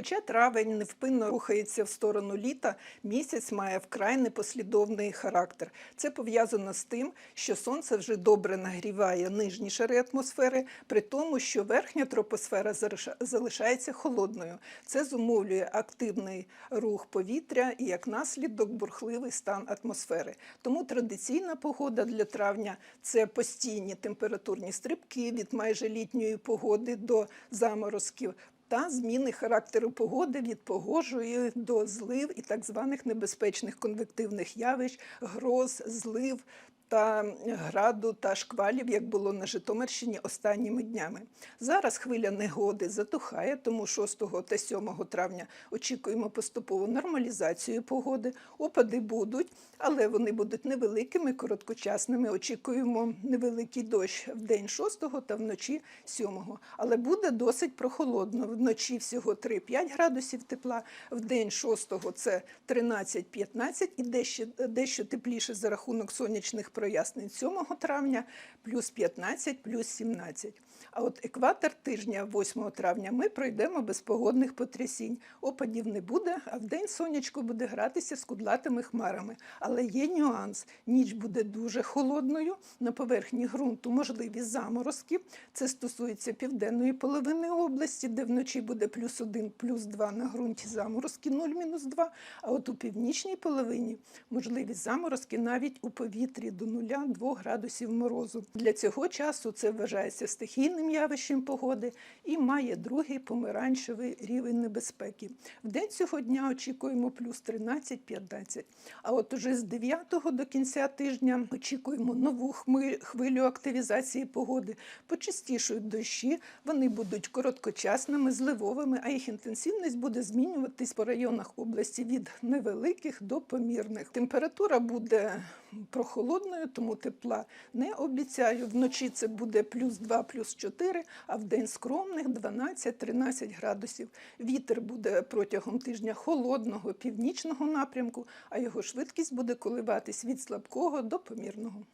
Хоча травень невпинно рухається в сторону літа, місяць має вкрай непослідовний характер. Це пов'язано з тим, що сонце вже добре нагріває нижні шари атмосфери, при тому, що верхня тропосфера залишається холодною. Це зумовлює активний рух повітря і як наслідок бурхливий стан атмосфери. Тому традиційна погода для травня це постійні температурні стрибки від майже літньої погоди до заморозків та зміни характеру погоди від погожої до злив і так званих небезпечних конвективних явищ, гроз, злив та граду та шквалів, як було на Житомирщині останніми днями. Зараз хвиля негоди затухає, тому 6 та 7 травня очікуємо поступову нормалізацію погоди. Опади будуть, але вони будуть невеликими, короткочасними. Очікуємо невеликий дощ в день 6 та вночі 7. Але буде досить прохолодно. Вночі всього 3-5 градусів тепла, в день 6 це 13-15 і дещо, дещо тепліше за рахунок сонячних прояснень 7 травня, плюс 15, плюс 17. А от екватор тижня 8 травня ми пройдемо без погодних потрясінь. Опадів не буде, а в день сонячко буде гратися з кудлатими хмарами. Але є нюанс. Ніч буде дуже холодною. На поверхні ґрунту можливі заморозки. Це стосується південної половини області, де вночі буде плюс 1, плюс 2 на ґрунті заморозки 0, мінус 2. А от у північній половині можливі заморозки навіть у повітрі до 0-2 градусів морозу. Для цього часу це вважається стихійним явищем погоди і має другий помаранчевий рівень небезпеки. В день цього дня очікуємо плюс 13-15. А от уже з 9 до кінця тижня очікуємо нову хвилю активізації погоди. Почастішують дощі, вони будуть короткочасними, зливовими, а їх інтенсивність буде змінюватись по районах області від невеликих до помірних. Температура буде прохолодною, тому тепла не обіцяю. Вночі це буде плюс 2, плюс 4, а в день скромних 12-13 градусів. Вітер буде протягом тижня холодного північного напрямку, а його швидкість буде коливатись від слабкого до помірного.